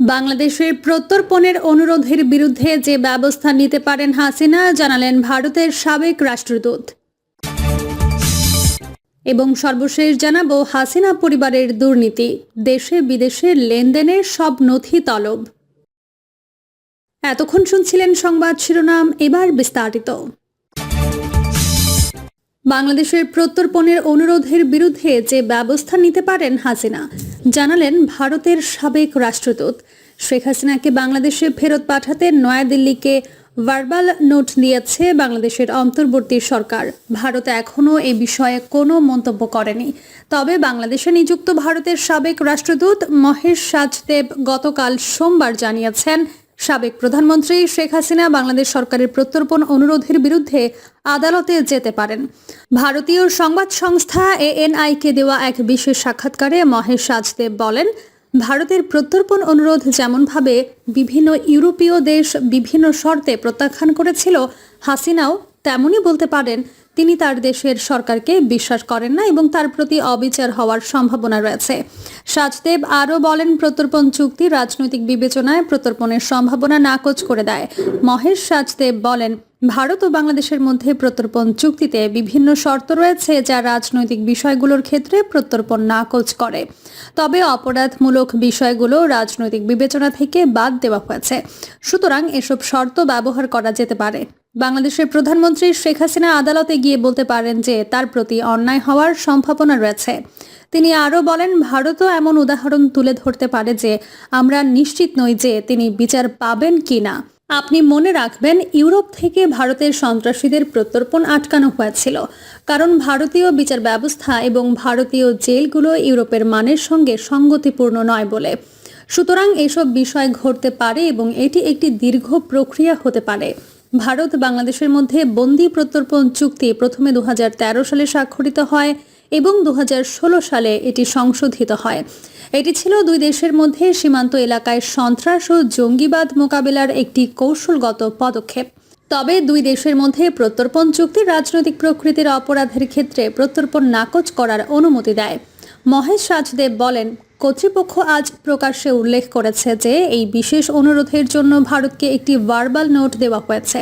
বাংলাদেশের প্রত্যর্পণের অনুরোধের বিরুদ্ধে যে ব্যবস্থা নিতে পারেন হাসিনা, জানালেন ভারতের সাবেক রাষ্ট্রদূত। এবং সর্বশেষ জানাব হাসিনা পরিবারের দুর্নীতি, দেশে বিদেশে লেনদেনের সব নথি তলব। এতক্ষণ শুনছিলেন সংবাদ শিরোনাম, এবার বিস্তারিত। বাংলাদেশের প্রত্যর্পণের অনুরোধের বিরুদ্ধে যে ব্যবস্থা নিতে পারেন হাসিনা, জানালেন ভারতের সাবেক রাষ্ট্রদূত। শেখ হাসিনাকে বাংলাদেশে ফেরত পাঠাতে নয়াদিল্লিকে ভার্বাল নোট দিয়েছে বাংলাদেশের অন্তর্বর্তী সরকার। ভারত এখনও এ বিষয়ে কোনো মন্তব্য করেনি। তবে বাংলাদেশে নিযুক্ত ভারতের সাবেক রাষ্ট্রদূত মহেশ সাজদেব গতকাল সোমবার জানিয়েছেন সাবেক প্রধানমন্ত্রী শেখ হাসিনা বাংলাদেশ সরকারের প্রত্যর্পণ অনুরোধের বিরুদ্ধে আদালতে যেতে পারেন। ভারতীয় সংবাদ সংস্থা এএনআইকে দেওয়া এক বিশেষ সাক্ষাৎকারে মহেশ সাজদেব বলেন, ভারতের প্রত্যর্পণ অনুরোধ যেমনভাবে বিভিন্ন ইউরোপীয় দেশ বিভিন্ন শর্তে প্রত্যাখ্যান করেছিল, হাসিনাও তেমনই বলতে পারেন, তিনি তার দেশের সরকারকে বিশ্বাস করেন না এবং তার প্রতি অবিচার হওয়ার সম্ভাবনা রয়েছে। সাজদেব আরও বলেন, প্রত্যর্পণ চুক্তি রাজনৈতিক বিবেচনায় প্রত্যর্পণের সম্ভাবনা নাকচ করে দেয়। মহেশ সাজদেব বলেন ভারত ও বাংলাদেশের মধ্যে প্রত্যর্পণ চুক্তিতে বিভিন্ন শর্ত রয়েছে যা রাজনৈতিক বিষয়গুলোর ক্ষেত্রে প্রত্যর্পণ নাকচ করে। তবে অপরাধমূলক বিষয়গুলো রাজনৈতিক বিবেচনা থেকে বাদ দেওয়া হয়েছে। সুতরাং এসব শর্ত ব্যবহার করা যেতে পারে। বাংলাদেশের প্রধানমন্ত্রী শেখ হাসিনা আদালতে গিয়ে বলতে পারেন যে তার প্রতি অন্যায় হওয়ার সম্ভাবনা রয়েছে। তিনি আরও বলেন, ভারতও এমন উদাহরণ তুলে ধরতে পারে যে আমরা নিশ্চিত নই যে তিনি বিচার পাবেন কিনা। আপনি মনে রাখবেন, ইউরোপ থেকে ভারতের সন্ত্রাসীদের প্রত্যর্পণ আটকানো হয়েছিল। কারণ ভারতীয় বিচার ব্যবস্থা এবং ভারতীয় জেলগুলো ইউরোপের মানের সঙ্গে সঙ্গতিপূর্ণ নয় বলে। সুতরাং এসব বিষয় ঘটতে পারে এবং এটি একটি দীর্ঘ প্রক্রিয়া হতে পারে। ভারত বাংলাদেশের মধ্যে বন্দি প্রত্যর্পণ চুক্তি প্রথমে দু হাজার তেরো সালে স্বাক্ষরিত হয়। এবং দু হাজার ষোলো সালে এটি সংশোধিত হয়। এটি ছিল দুই দেশের মধ্যে সীমান্ত এলাকায় সন্ত্রাস ও জঙ্গিবাদ মোকাবেলার একটি কৌশলগত পদক্ষেপ। তবে দুই দেশের মধ্যে প্রত্যর্পণ চুক্তি রাজনৈতিক প্রকৃতির অপরাধের ক্ষেত্রে প্রত্যর্পণ নাকচ করার অনুমতি দেয়। মহেশ রাজদেব বলেন, কর্তৃপক্ষ আজ প্রকাশ্যে উল্লেখ করেছে যে এই বিশেষ অনুরোধের জন্য ভারতকে একটি ভার্বাল নোট দেওয়া হয়েছে,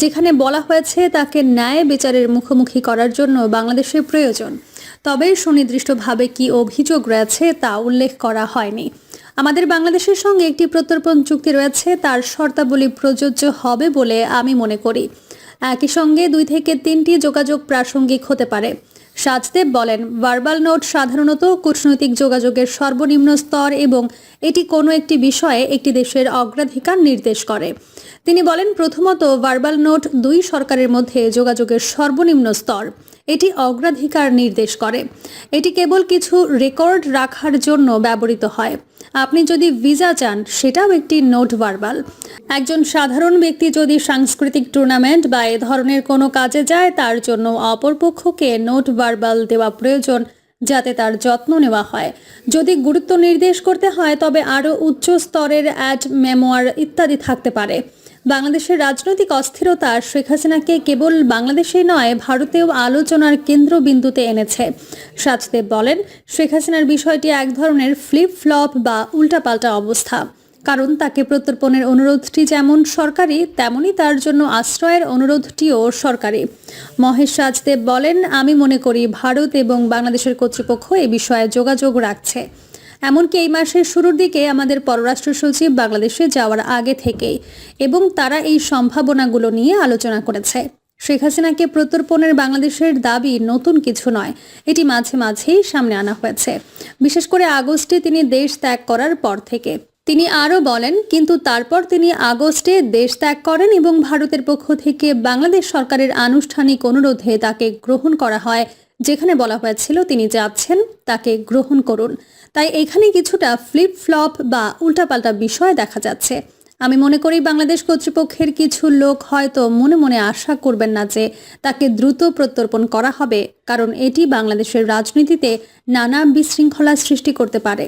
যেখানে বলা হয়েছে তাকে ন্যায় বিচারের মুখোমুখি করার জন্য বাংলাদেশের প্রয়োজন। তবে সুনির্দিষ্টভাবে কি অভিযোগ রয়েছে তা উল্লেখ করা হয়নি। আমাদের বাংলাদেশের সঙ্গে একটি প্রত্যর্পণ চুক্তি রয়েছে, তার শর্তাবলী প্রযোজ্য হবে বলে আমি মনে করি। একই সঙ্গে দুই থেকে তিনটি যোগাযোগ প্রাসঙ্গিক হতে পারে। সাজদেব বলেন, ভার্বাল নোট সাধারণত কূটনৈতিক যোগাযোগের সর্বনিম্ন স্তর এবং এটি কোনো একটি বিষয়ে একটি দেশের অগ্রাধিকার নির্দেশ করে। তিনি বলেন, প্রথমত ভার্বাল নোট দুই সরকারের মধ্যে যোগাযোগের সর্বনিম্ন স্তর। এটি অগ্রাধিকার নির্দেশ করে। এটি কেবল কিছু রেকর্ড রাখার জন্য ব্যবহৃত হয়। আপনি যদি ভিসা চান, সেটাও একটি নোট ভার্বাল। একজন সাধারণ ব্যক্তি যদি সাংস্কৃতিক টুর্নামেন্ট বা এ ধরনের কোনো কাজে যায়, তার জন্য অপরপক্ষকে নোট ভার্বাল দেওয়া প্রয়োজন যাতে তার যত্ন নেওয়া হয়। যদি গুরুত্ব নির্দেশ করতে হয়, তবে আরও উচ্চ স্তরের অ্যাড, মেমোয়ার ইত্যাদি থাকতে পারে। বাংলাদেশের রাজনৈতিক অস্থিরতা শেখ হাসিনাকে কেবল বাংলাদেশেই নয়, ভারতেও আলোচনার কেন্দ্রবিন্দুতে এনেছে। সাজদেব বলেন, শেখ হাসিনার বিষয়টি এক ধরনের ফ্লিপ ফ্লপ বা উল্টাপাল্টা অবস্থা। কারণ তাকে প্রত্যর্পণের অনুরোধটি যেমন সরকারি তেমনি তার জন্য আশ্রয়ের অনুরোধটিও সরকারি। মহেশ সাজদেব বলেন, আমি মনে করি ভারত এবং বাংলাদেশের কর্তৃপক্ষ এ বিষয়ে যোগাযোগ রাখছে। এমনকি এই মাসের শুরুর দিকে আমাদের পররাষ্ট্র সচিব বাংলাদেশে যাওয়ার আগে থেকেই এবং তারা এই সম্ভাবনাগুলো নিয়ে আলোচনা করেছে। শেখ হাসিনাকে প্রত্যর্পণের বাংলাদেশের দাবি নতুন কিছু নয়, এটি মাঝে মাঝেই সামনে আনা হয়েছে। বিশেষ করে আগস্টে তিনি দেশ ত্যাগ করার পর থেকে। তিনি আরও বলেন, কিন্তু তারপর তিনি আগস্টে দেশ ত্যাগ করেন এবং ভারতের পক্ষ থেকে বাংলাদেশ সরকারের আনুষ্ঠানিক অনুরোধে তাকে গ্রহণ করা হয়, যেখানে বলা হয়েছিল তিনি যাচ্ছেন, তাকে গ্রহণ করুন। তাই এখানে কিছুটা ফ্লিপ ফ্লপ বা উল্টাপাল্টা বিষয় দেখা যাচ্ছে। আমি মনে করি বাংলাদেশ কর্তৃপক্ষের কিছু লোক হয়তো মনে মনে আশা করবেন না যে তাকে দ্রুত প্রত্যর্পণ করা হবে, কারণ এটি বাংলাদেশের রাজনীতিতে নানা বিশৃঙ্খলা সৃষ্টি করতে পারে।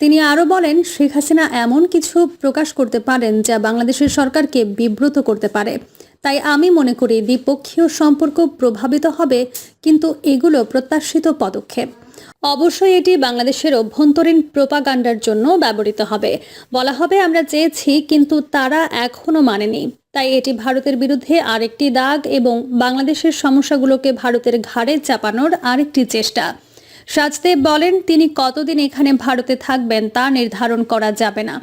তিনি আরও বলেন, শেখ হাসিনা এমন কিছু প্রকাশ করতে পারেন যা বাংলাদেশের সরকারকে বিব্রত করতে পারে। তাই আমি মনে করি দ্বিপক্ষীয় সম্পর্ক প্রভাবিত হবে, কিন্তু এগুলো প্রত্যাশিত পদক্ষেপ। অবশ্যই এটি বাংলাদেশের অভ্যন্তরীণ প্রোপাগান্ডার জন্য ব্যবহৃত হবে। বলা হবে আমরা চেয়েছি, কিন্তু তারা এখনও মানেনি। তাই এটি ভারতের বিরুদ্ধে আরেকটি দাগ এবং বাংলাদেশের সমস্যাগুলোকে ভারতের ঘাড়ে চাপানোর আরেকটি চেষ্টা। সাজদেব বলেন, তিনি কতদিন এখানে ভারতে থাকবেন তা নির্ধারণ করা যাবে না।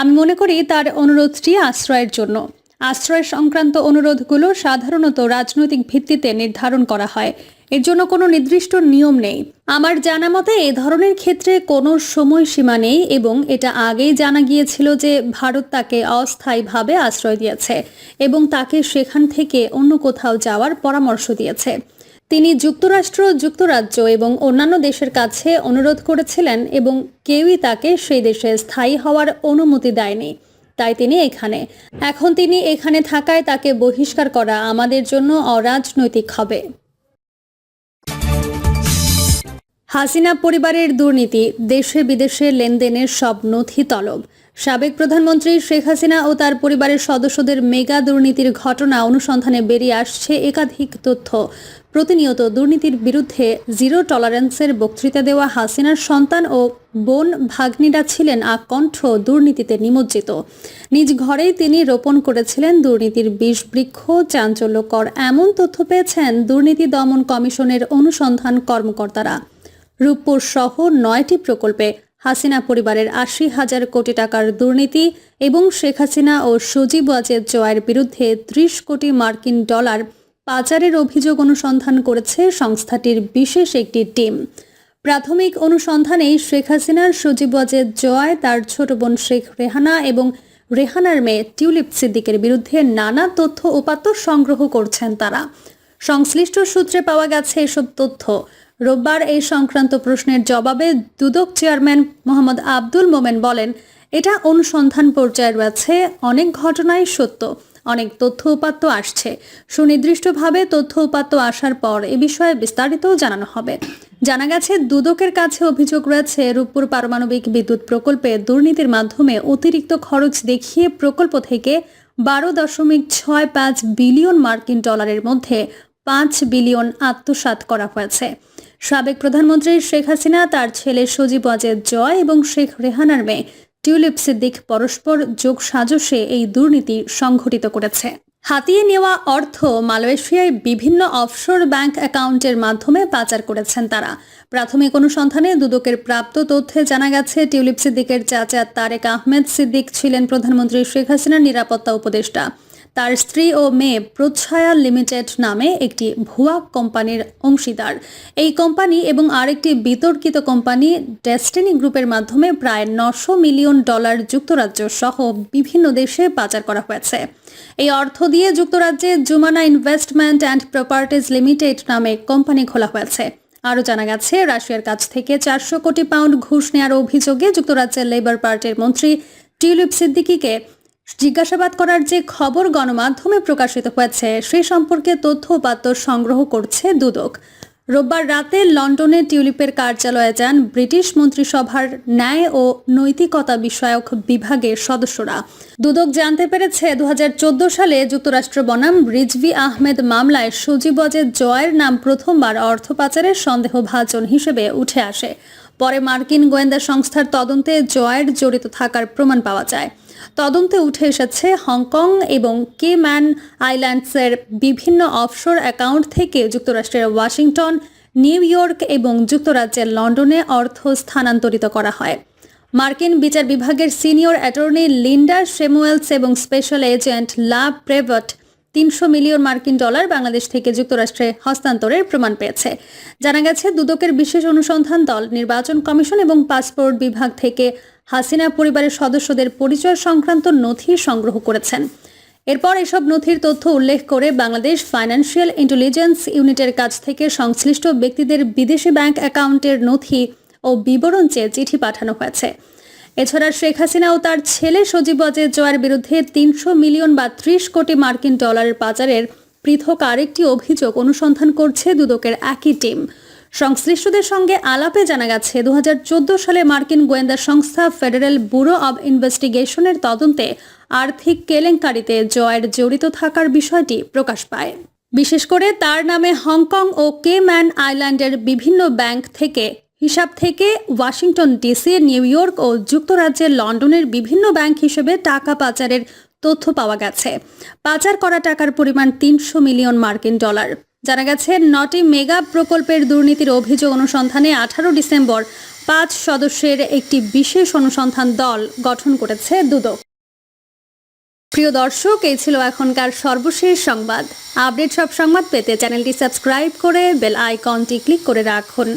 আমি মনে করি তার অনুরোধটি আশ্রয়ের জন্য। আশ্রয় সংক্রান্ত অনুরোধগুলো সাধারণত রাজনৈতিক ভিত্তিতে নির্ধারণ করা হয়। এর জন্য কোনো নির্দিষ্ট নিয়ম নেই। আমার জানা মতে এ ধরনের ক্ষেত্রে কোনো সময়সীমা নেই এবং এটা আগেই জানা গিয়েছিল যে ভারত তাকে অস্থায়ীভাবে আশ্রয় দিয়েছে এবং তাকে সেখান থেকে অন্য কোথাও যাওয়ার পরামর্শ দিয়েছে। তিনি যুক্তরাষ্ট্র, যুক্তরাজ্য এবং অন্যান্য দেশের কাছে অনুরোধ করেছিলেন এবং কেউই তাকে সেই দেশে স্থায়ী হওয়ার অনুমতি দেয়নি। তাই তিনি এখানে। এখন তিনি এখানে থাকায় তাকে বহিষ্কার করা আমাদের জন্য অরাজনৈতিক হবে। হাসিনা পরিবারের দুর্নীতি দেশে বিদেশে লেনদেনের সব নথি তলব। সাবেক প্রধানমন্ত্রী শেখ হাসিনা ও তার পরিবারের সদস্যদের মেগা দুর্নীতির ঘটনা অনুসন্ধানে বেরিয়ে আসছে একাধিক তথ্য। প্রতিনিয়ত দুর্নীতির বিরুদ্ধে জিরো টলারেন্সের বক্তৃতা দেওয়া হাসিনার সন্তান ও বোন ভাগ্নিরা ছিলেন আকণ্ঠ দুর্নীতিতে নিমজ্জিত। নিজ ঘরেই তিনি রোপণ করেছিলেন দুর্নীতির বিষ বৃক্ষ চাঞ্চল্যকর এমন তথ্য পেয়েছেন দুর্নীতি দমন কমিশনের অনুসন্ধান কর্মকর্তারা। রূপপুর সহ নয়টি প্রকল্পে হাসিনা পরিবারের আশি হাজার কোটি টাকার দুর্নীতি এবং শেখ হাসিনা ও সজীব ওয়াজেদ জয়ের বিরুদ্ধে ত্রিশ কোটি মার্কিন ডলার পাচারের অভিযোগ অনুসন্ধান করেছে সংস্থাটির বিশেষ একটি টিম। প্রাথমিক অনুসন্ধানে শেখ হাসিনার সজীব ওয়াজেদ জয় তার ছোট বোন শেখ রেহানা এবং রেহানার মেয়ে টিউলিপ সিদ্দিকের বিরুদ্ধে নানা তথ্য উপাত্ত সংগ্রহ করছেন তারা। সংশ্লিষ্ট সূত্রে পাওয়া গেছে এসব তথ্য। রোববার এই সংক্রান্ত প্রশ্নের জবাবে দুদক চেয়ারম্যান মোহাম্মদ আব্দুল মোমেন বলেন, এটা অনুসন্ধান পর্যায়ে রয়েছে অনেক ঘটনাই সত্য। অনেক তথ্য উপাত্ত আসছে। সুনির্দিষ্টভাবে তথ্য উপাত্ত আসার পর এ বিষয়ে বিস্তারিত জানানো হবে। জানা গেছে, দুদকের কাছে অভিযোগ রয়েছে, রূপপুর পারমাণবিক বিদ্যুৎ প্রকল্পে দুর্নীতির মাধ্যমে অতিরিক্ত খরচ দেখিয়ে প্রকল্প থেকে বারো দশমিক ছয় পাঁচ বিলিয়ন মার্কিন ডলারের মধ্যে পাঁচ বিলিয়ন আত্মসাৎ করা হয়েছে। সাবেক প্রধানমন্ত্রী শেখ হাসিনা, তার ছেলে সজীব ওয়াজেদ জয় এবং শেখ রেহানার মেয়ে টিউলিপ সিদ্দিক পরস্পর যোগ সাজসে এই দুর্নীতি সংঘটিত করেছে। হাতিয়ে নেওয়া অর্থ মালয়েশিয়ায় বিভিন্ন অফশোর ব্যাংক অ্যাকাউন্টের মাধ্যমে পাচার করেছেন তারা। প্রাথমিক অনুসন্ধানে দুদকের প্রাপ্ত তথ্যে জানা গেছে, টিউলিপ সিদ্দিকের চাচা তারেক আহমেদ সিদ্দিক ছিলেন প্রধানমন্ত্রী শেখ হাসিনার নিরাপত্তা উপদেষ্টা। তার স্ত্রী ও মেয়ে প্রচ্ছায়া লিমিটেড নামে একটি ভুয়া কোম্পানির অংশীদার। এই কোম্পানি এবং আরেকটি বিতর্কিত কোম্পানি ডেস্টিনি গ্রুপের মাধ্যমে প্রায় নশো মিলিয়ন ডলার যুক্তরাজ্য সহ বিভিন্ন দেশে পাচার করা হয়েছে। এই অর্থ দিয়ে যুক্তরাজ্যে Jumana investment and properties limited নামে কোম্পানি খোলা হয়েছে। আরও জানা গেছে, রাশিয়ার কাছ থেকে চারশো কোটি পাউন্ড ঘুষ নেওয়ার অভিযোগে যুক্তরাজ্যের লেবার পার্টির মন্ত্রী টিউলিপ সিদ্দিকিকে জিজ্ঞাসাবাদ করার যে খবর গণমাধ্যমে প্রকাশিত হয়েছে, সে সম্পর্কে তথ্য উপাত্ত সংগ্রহ করছে দুদক। রোববার রাতে লন্ডনে টিউলিপের কার্যালয়ে যান ব্রিটিশ মন্ত্রিসভার ন্যায় ও নৈতিকতা বিষয়ক বিভাগের সদস্যরা। দুদক জানতে পেরেছে দু হাজার চোদ্দ সালে যুক্তরাষ্ট্র বনাম রিজভি আহমেদ মামলায় সজীব অজের জয়ের নাম প্রথমবার অর্থ পাচারের সন্দেহভাজন হিসেবে উঠে আসে। পরে মার্কিন গোয়েন্দা সংস্থার তদন্তে জয়ের জড়িত থাকার প্রমাণ পাওয়া যায়। তদন্তে উঠে এসেছে, হংকং এবং কে ম্যান আইল্যান্ডসের বিভিন্ন অফশোর অ্যাকাউন্ট থেকে যুক্তরাষ্ট্রের ওয়াশিংটন, নিউ ইয়র্ক এবং যুক্তরাজ্যের লন্ডনে অর্থ স্থানান্তরিত করা হয়। মার্কিন বিচার বিভাগের সিনিয়র অ্যাটর্নি লিন্ডা শেমুয়েলস এবং স্পেশাল এজেন্ট লা প্রেভট তিনশো মিলিয়ন মার্কিন ডলার বাংলাদেশ থেকে যুক্তরাষ্ট্রে হস্তান্তরের প্রমাণ পেয়েছে। জানা গেছে, দুদকের বিশেষ অনুসন্ধান দল, নির্বাচন কমিশন এবং পাসপোর্ট বিভাগ থেকে হাসিনা পরিবারের সদস্যদের পরিচয় সংক্রান্ত নথি সংগ্রহ করেছেন। এরপর এসব নথির তথ্য উল্লেখ করে বাংলাদেশ ফাইন্যান্সিয়াল ইন্টেলিজেন্স ইউনিটের কাছ থেকে সংশ্লিষ্ট ব্যক্তিদের বিদেশি ব্যাংক অ্যাকাউন্টের নথি ও বিবরণ চেয়ে চিঠি পাঠানো হয়েছে। এছাড়া শেখ হাসিনা ও তার ছেলে সজীব অজয় জয়ের বিরুদ্ধে তিনশো মিলিয়ন বা ত্রিশ কোটি মার্কিন ডলারের পাচারের পৃথক আরেকটি অভিযোগ অনুসন্ধান করছে দুদকের একই টিম। সংশ্লিষ্টদের সঙ্গে আলাপে জানা গেছে, দুহাজার চোদ্দ সালে মার্কিন গোয়েন্দা সংস্থা ফেডারেল ব্যুরো অব ইনভেস্টিগেশনের তদন্তে আর্থিক কেলেঙ্কারিতে জয়ের জড়িত থাকার বিষয়টি প্রকাশ পায়। বিশেষ করে তার নামে হংকং ও কে ম্যান আইল্যান্ডের বিভিন্ন ব্যাংক থেকে হিসাব থেকে ওয়াশিংটন ডিসি, নিউ ইয়র্ক ও যুক্তরাজ্যের লন্ডনের বিভিন্ন ব্যাংক হিসেবে টাকা পাচারের তথ্য পাওয়া গেছে। পাচার করা টাকার পরিমাণ তিনশো মিলিয়ন মার্কিন ডলার। জানা গেছে, নটি মেগা প্রকল্পের দুর্নীতির অভিযোগ অনুসন্ধানে আঠারো ডিসেম্বর পাঁচ সদস্যের একটি বিশেষ অনুসন্ধান দল গঠন করেছে দুদক। প্রিয় দর্শক, এই ছিল এখনকার সর্বশেষ সংবাদ। আপডেট সব সংবাদ পেতে চ্যানেলটি সাবস্ক্রাইব করে বেল আইকনটি ক্লিক করে রাখুন।